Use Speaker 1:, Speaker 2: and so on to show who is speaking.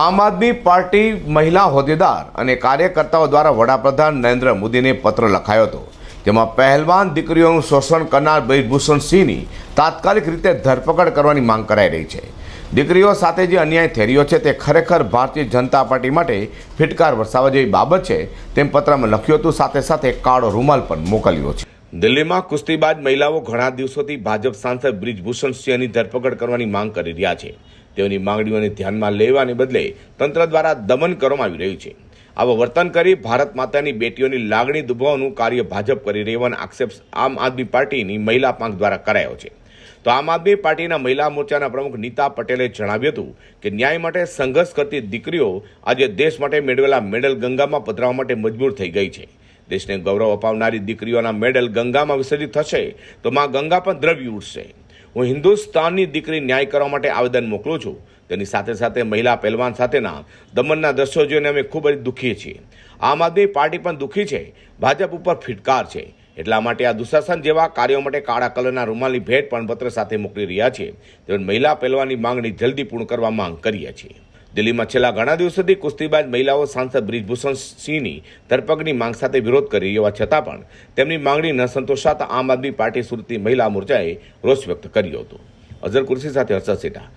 Speaker 1: આમ આદમી પાર્ટી મહિલા હોદ્દેદાર અને કાર્યકર્તાઓ દ્વારા વડાપ્રધાન નરેન્દ્ર મોદીને પત્ર લખાયો હતો. જેમાં પહેલવાન દીકરીઓનું શોષણ કરનાર બ્રિજભૂષણ સિંહની તાત્કાલિક રીતે ધરપકડ કરવાની માંગ કરાઈ રહી છે. દીકરીઓ સાથે જે અન્યાય થઈ રહ્યો છે તે ખરેખર ભારતીય જનતા પાર્ટી માટે ફિટકાર વરસાવવા જેવી બાબત છે તેમ પત્રમાં લખ્યું હતું. સાથે સાથે કાળો રૂમાલ પણ મોકલ્યો છે. દિલ્હીમાં કુસ્તીબાજ મહિલાઓ ઘણા દિવસોથી ભાજપ સાંસદ બ્રિજભૂષણ સિંહની ધરપકડ કરવાની માંગ કરી રહ્યા છે. તેઓની માંગણીઓને ધ્યાનમાં લેવાને બદલે તંત્ર દ્વારા દમન કરવામાં આવી રહ્યું છે. આવા વર્તન કરી ભારત માતાની બેટીઓની લાગણી દુભાવવાનું કાર્ય ભાજપ કરી રહેવાનો આક્ષેપ આમ આદમી પાર્ટીની મહિલા પાંખ દ્વારા કરાયો છે. તો આમ આદમી પાર્ટીના મહિલા મોરચાના પ્રમુખ નીતા પટેલે જણાવ્યું હતું કે ન્યાય માટે સંઘર્ષ કરતી દીકરીઓ આજે દેશ માટે મેળવેલા મેડલ ગંગામાં પધરાવવા માટે મજબૂર થઈ ગઈ છે. દેશને ગૌરવ અપાવનારી દીકરીઓના મેડલ ગંગામાં વિસર્જિત થશે તો માં ગંગા પણ દ્રવ્ય ઉઠશે હું હિન્દુસ્તાનની દીકરી ન્યાય કરવા માટે આવેદન મોકલું છું. તેની સાથે સાથે મહિલા પહેલવાન સાથેના દમનના દ્રશ્યો જોઈને અમે ખૂબ જ દુઃખી છીએ. આમ આદમી પાર્ટી પણ દુઃખી છે. ભાજપ ઉપર ફિટકાર છે. એટલા માટે આ દુશાસન જેવા કાર્યો માટે કાળા કલરના રૂમાલની ભેટ પણ પત્ર સાથે મોકલી રહ્યા છે તેમજ મહિલા પહેલવાની માંગણી જલ્દી પૂર્ણ કરવા માંગ કરીએ છીએ. દિલ્હીમાં છેલ્લા ઘણા દિવસોથી કુસ્તીબાજ મહિલાઓ સાંસદ બ્રિજભૂષણ સિંહની ધરપકડની માંગ સાથે વિરોધ કરી હોવા છતાં પણ તેમની માંગણી ન સંતોષાતા આમ આદમી પાર્ટી સુરતની મહિલા મોરચાએ રોષ વ્યક્ત કર્યો હતો. અઝર કુર્સી સાથે હર્ષદ સેઠા